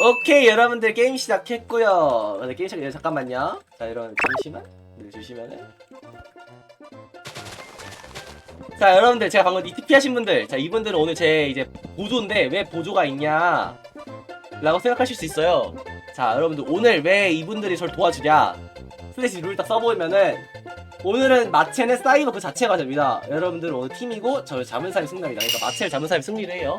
오케이 여러분들 게임 시작했고요. 네, 게임 시작 예, 잠깐만요. 자 여러분 잠시만. 네, 주시면은 자 여러분들 제가 방금 ETP 하신 분들 자 이분들은 오늘 제 이제 보조인데 왜 보조가 있냐? 라고 생각하실 수 있어요. 자 여러분들 오늘 왜 이분들이 저를 도와주냐? 슬래시 룰 딱 써보면은 오늘은 마체는 사이버 그 자체가 됩니다. 여러분들 오늘 팀이고 저 잡은 사람이 승리합니다. 그러니까 마체를 잡은 사람이 승리를 해요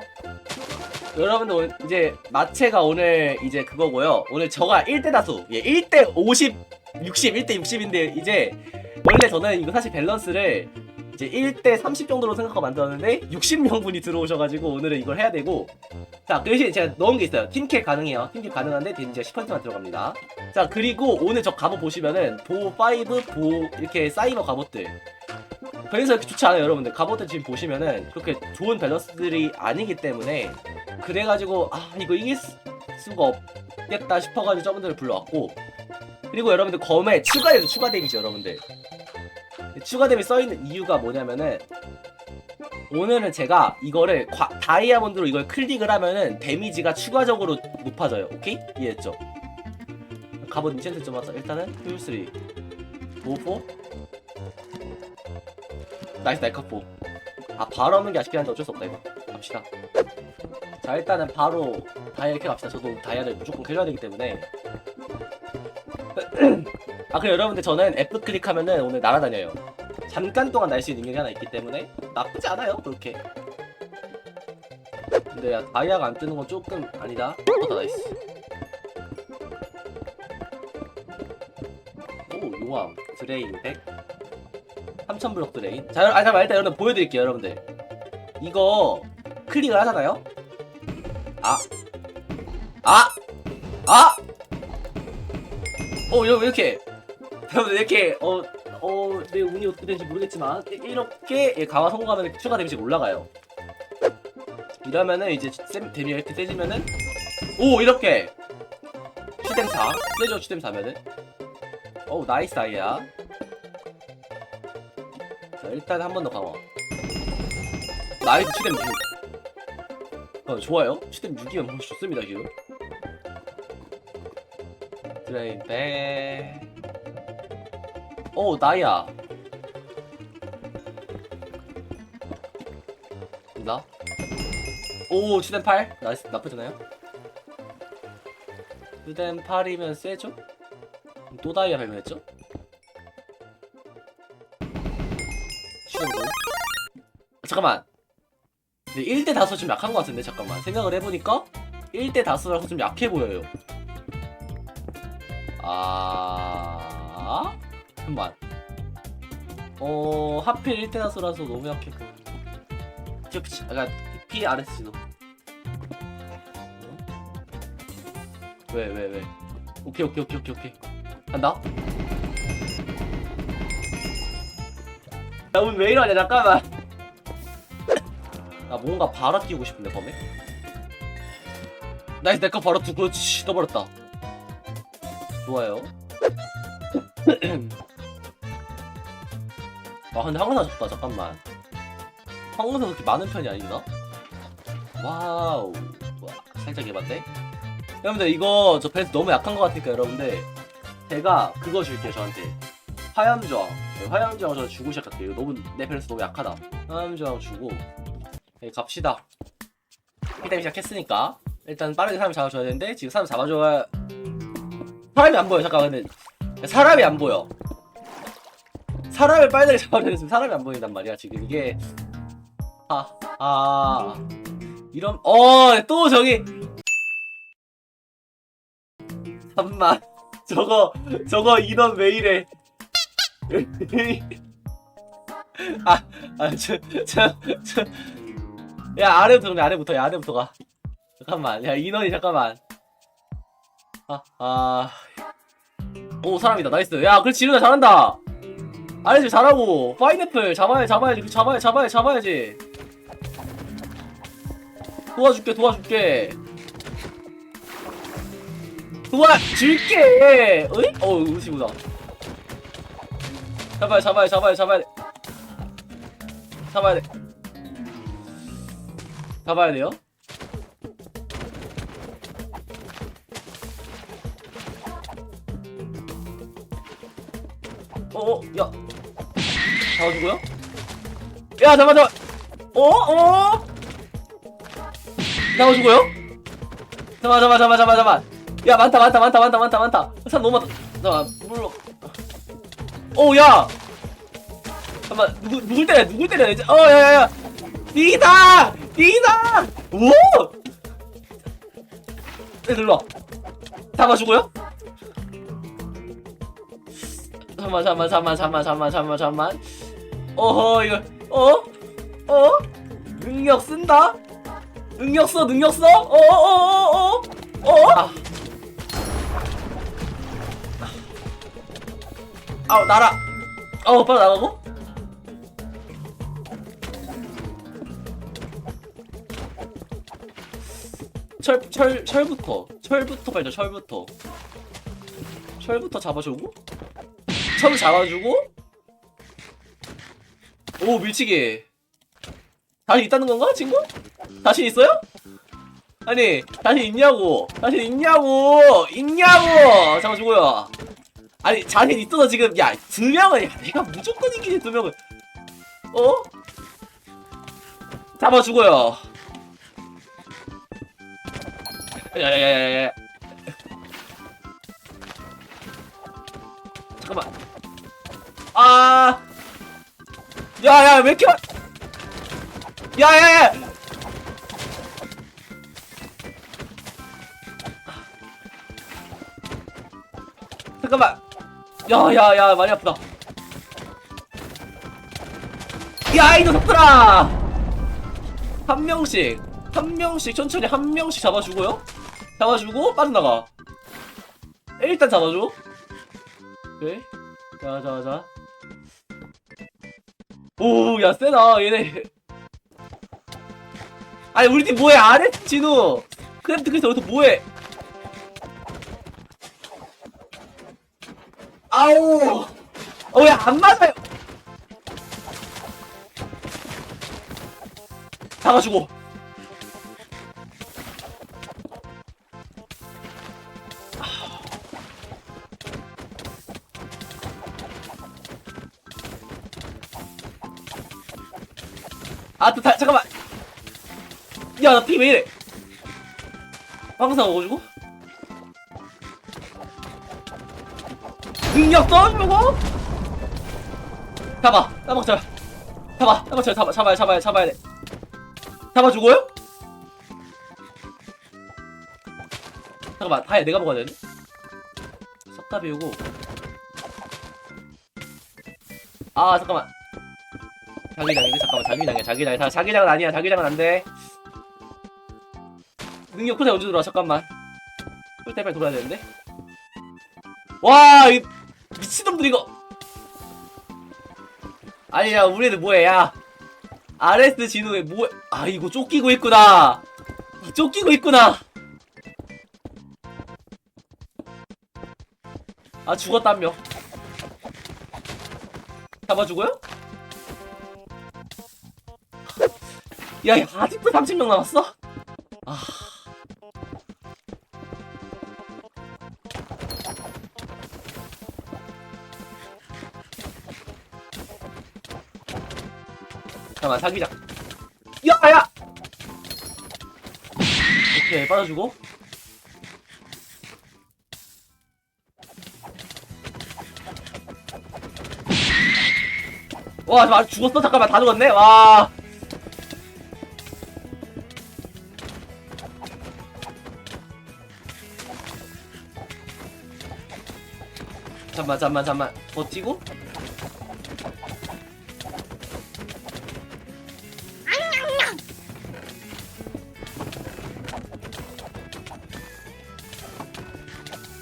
여러분들 이제 마체가 오늘 이제 그거고요. 오늘 저가 1대 다수, 예, 1대 50, 60, 1대 60인데 이제 원래 저는 이거 사실 밸런스를 이제 1대 30 정도로 생각하고 만들었는데 60명분이 들어오셔가지고 오늘은 이걸 해야 되고 자, 그 대신 제가 넣은 게 있어요. 팀캐 가능해요. 팀캐 가능한데 데미지가 10%만 들어갑니다. 자, 그리고 오늘 저 갑옷 보시면은 보 5, 보 이렇게 사이버 갑옷들 밸런스 이렇게 좋지 않아요, 여러분들. 갑옷들 지금 보시면은 그렇게 좋은 밸런스들이 아니기 때문에 그래가지고 아 이거 이길 수, 수가 없겠다 싶어가지고 저분들을 불러왔고 그리고 여러분들 검에 추가 데미지 추가 데미지 여러분들. 추가 데미지 써있는 이유가 뭐냐면은 오늘은 제가 이거를 과- 다이아몬드로 이걸 클릭을 하면은 데미지가 추가적으로 높아져요. 오케이? 이해했죠? 갑옷 인챈트 좀 하자 일단은 효율3 오포. 나이스 날카포. 아 바로 없는 게 아쉽긴 한데 어쩔 수 없다 이거. 갑시다 자 일단은 바로 다이아 이렇게 갑시다. 저도 다이아를 무조건 캐줘야 되기 때문에. 아 그래 여러분들 저는 F 클릭하면은 오늘 날아다녀요. 잠깐 동안 날 수 있는 능력이 하나 있기 때문에 나쁘지 않아요 그렇게. 근데 야, 다이아가 안 뜨는 건 조금 아니다. 어다 나이스. 오 용암. 드레인 100 3000블럭 드레인. 자 아 잠깐만 일단 여러분 보여드릴게요 여러분들. 이거 클릭을 하잖아요 아. 아! 아! 어, 여러분, 이렇게. 여러분, 이렇게, 어, 어, 내 운이 어떻게 되는지 모르겠지만, 이- 이렇게 예, 강화 성공하면 추가 데미지가 올라가요. 이러면은 이제 쌤 데미가 이렇게 세지면은, 오, 이렇게! 슈댐 4. 세죠, 슈댐 4면은. 어우, 나이스 아이야. 자, 일단 한 번 더 강화. 나이스 슈댐 6. 어, 좋아요. 시댐 6이면 뭐 좋습니다, 지금. 드레인 백. 오, 나야. 나? 오, 시댐 8. 나이스, 나쁘잖아요? 시댐 8이면 세죠? 또 다이아 발견했죠? 시댐 9. 잠깐만. 근데 1대 다수 좀 약한 것 같은데 잠깐만. 생각을 해보니까 1대 다수라서 좀 약해 보여요. 아 잠깐만. 어 하필 1대 다수라서 너무 약해 보여. 저 피, 아까 P RS도 왜왜 왜? 오케이 오케이 오케이 오케이 오케이. 간다. 나 오늘 왜 이러냐 잠깐만 나 뭔가 바로 끼우고 싶은데 범에? 나이스 내거 바로 두 그렇지 떠버렸다. 좋아요. 아 근데 항상 좋다. 잠깐만. 항상 그렇게 많은 편이 아닌가? 와우. 와, 살짝 해봤네 여러분들 이거 저 벤스 너무 약한 것 같으니까 여러분들 제가 그거 줄게요 저한테. 화염저항. 네, 화염저항 저 주고 시작할게요. 이거 너무 내 밸런스 너무 약하다. 화염저항 주고 네, 갑시다. 일단 시작했으니까 일단 빠르게 사람 잡아줘야 되는데 지금 사람 잡아줘야 사람이 안 보여. 잠깐 근데 사람이 안 보여. 사람을 빨리 잡아줘야 되는데 사람이 안 보인단 말이야. 지금 이게 아 아. 이런 어 또 저기 잠만 저거 저거 인원 왜 이래 아아저저저 야 아래부터 그래 아래부터 야 아래부터 가. 잠깐만. 야 인원이 잠깐만. 아아오 사람이다. 나이스. 야 그렇지 이러다 잘한다. 아래지 잘하고. 파인애플 잡아야 잡아야지. 그 잡아야 잡아야 잡아야지. 도와줄게 도와줄게. 도와줄게. 어이? 어 우시구나 잡아야 잡아야 잡아야 잡아야 돼. 잡아야 돼 잡아야 돼요. 어어 야 잡아주고요. 야 잡아 잡아. 어어 잡아주고요. 잡아 잡아 잡아 잡아 잡아. 야 많다 많다 많다 많다 많다 많다. 산 너무 많다. 잠깐 물로. 어야 잠깐 누구 누굴 때려 누굴 때려 이제. 어야야야. 니다. 니다! 오! 네, 눌러. 잡아주고요. 잠만 잠만 잠만 잠만 잠만 잠만 잠만 어허 이거 어? 어? 능력 쓴다? 능력 써 능력 써? 어 어 어 어어 어? 아. 아우 날아 아우 빨리 나가고 철, 철, 철부터. 철부터 빨리 철부터. 철부터 잡아주고? 철 잡아주고? 오 밀치기. 자신 있다는 건가 친구? 자신 있어요? 아니 자신 있냐고. 자신 있냐고. 있냐고. 잡아주고요. 아니 자신 있어서 지금 야 두 명은 야 내가 무조건 이기지 두 명은 어? 잡아주고요 야야야야야. 잠깐만. 아. 야야 왜 이렇게 많- 야야야. 잠깐만. 야야야 많이 아프다. 야이 녀석들아! 한 명씩 한 명씩 천천히 한 명씩 잡아주고요 잡아주고 빠져나가. 일단 잡아줘. 오케이. 자자자. 오야 세다 얘네. 아니 우리 팀 뭐해? 안해 진우. 크래프트 그래서 여기서 뭐해? 아우. 어야 안 맞아요 잡아주고 아, 또, 다, 잠깐만. 야, 나 피 왜 이래? 항상 먹어주고? 능력 떠주고? 잡아, 따먹 잡아. 잡아, 따먹 잡아, 잡아, 잡아야, 잡아야, 잡아야 돼. 잡아주고요? 잠깐만, 다야, 내가 먹어야 되네? 섞다 비우고. 아, 잠깐만. 자기장인데 잠깐만 자기장이야 자기장 자, 자기장은 아니야 자기장은 안돼. 능력 쿨타임 언제 들어와 잠깐만. 쿨타임 빨리 돌아야 되는데? 와 이 미친놈들 이거. 아니야 우리 애들 뭐해 야. RS 진우에 뭐해 아 이거 쫓기고 있구나. 쫓기고 있구나. 아 죽었다 한명 잡아주고요? 야, 야 아직도 30명 남았어? 아. 잠깐만, 사기장. 야, 야! 오케이, 빠져주고. 와, 잠깐 죽었어? 잠깐만, 다 죽었네? 와. 잠만 잠만 잠만. 버티고?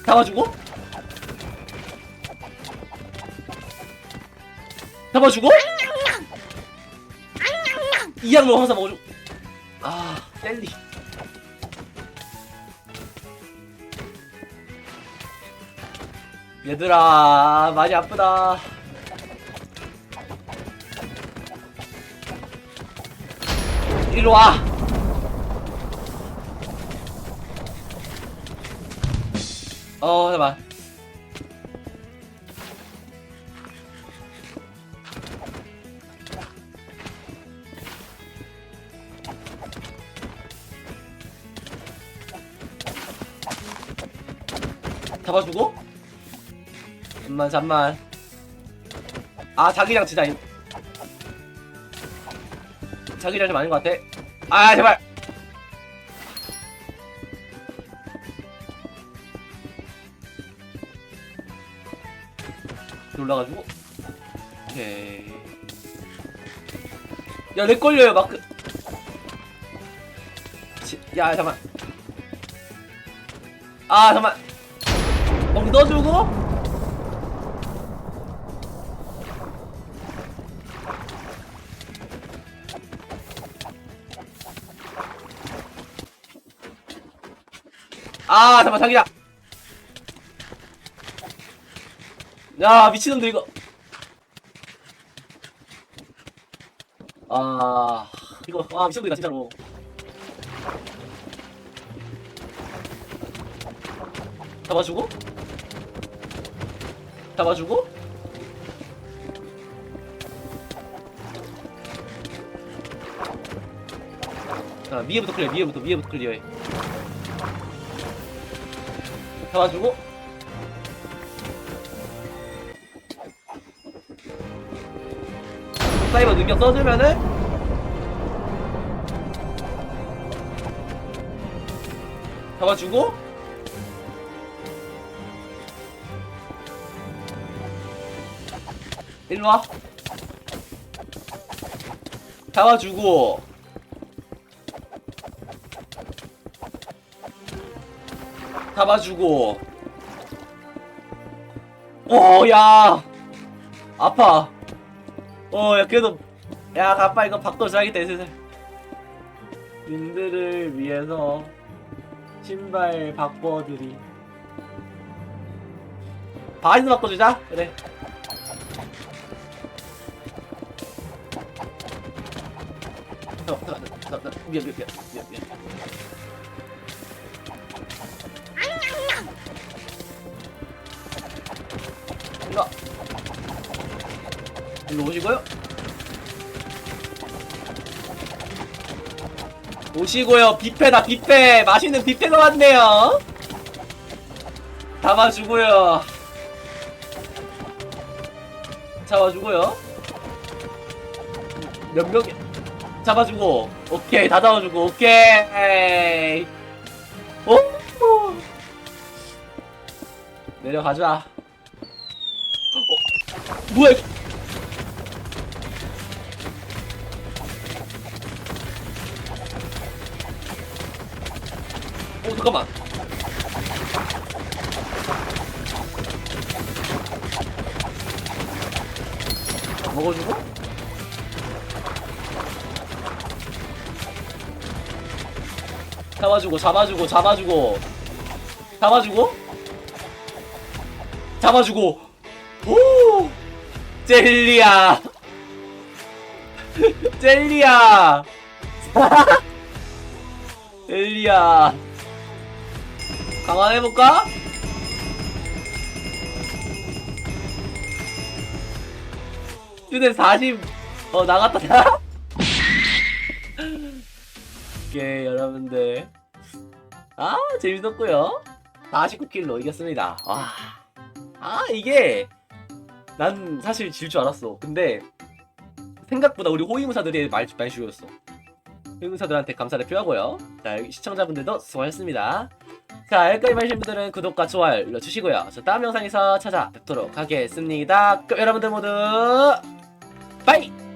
잡아주고? 잡아주고? 이 양로 항상 먹어주고 아 젤리 얘들아 많이 아프다. 이리로 와. 어, 잠깐만. 잡아주고? 잠만 잠만 아 자기장 진짜 자기장 좀 아닌 것 같아. 아 제발! 올라가지고. 오케이. 야내 걸려요 마크. 지- 야 잠만. 아 잠만. 어 넣어주고 아 잠만 자기야 야 미친놈들 이거. 아 이거 아 미친놈들이다 진짜로. 잡아주고? 잡아주고? 자 위에부터 클리어 위에부터 위에부터 클리어해 잡아주고. 사이버 능력 써주면은. 잡아주고. 일로와. 잡아주고 잡아주고. 어야. 아파. 어야 그래도 야 아빠 이거 바꿔줘야겠다 슬슬. 님들을 위해서 신발 바꿔드리. 바지도 바꿔주자. 그래. 잠깐 잠깐 미안 미안 미안 미안 미안 와 일로 오시고요. 오시고요. 뷔페다 뷔페. 맛있는 뷔페가 왔네요. 담아주고요. 잡아주고요. 몇 명이 잡아주고. 오케이. 다 잡아주고. 오케이. 오! 내려가자. 어, 뭐야 이거. 오 잠깐만. 먹어주고? 잡아주고 잡아주고 잡아주고. 잡아주고? 잡아주고. 오 젤리야 젤리야 젤리야 강화해볼까? 휴대 40, 어, 나갔다. 오케이, 여러분들. 아, 재밌었고요 49킬로 이겼습니다. 와. 아, 이게, 난 사실 질 줄 알았어. 근데, 생각보다 우리 호위무사들이 많이, 많이 죽였어. 호위무사들한테 감사를 표하고요. 자, 시청자분들도 수고하셨습니다. 자, 여기까지 봐주신 분들은 구독과 좋아요 눌러주시고요. 저 다음 영상에서 찾아뵙도록 하겠습니다. 그럼 여러분들 모두 빠이!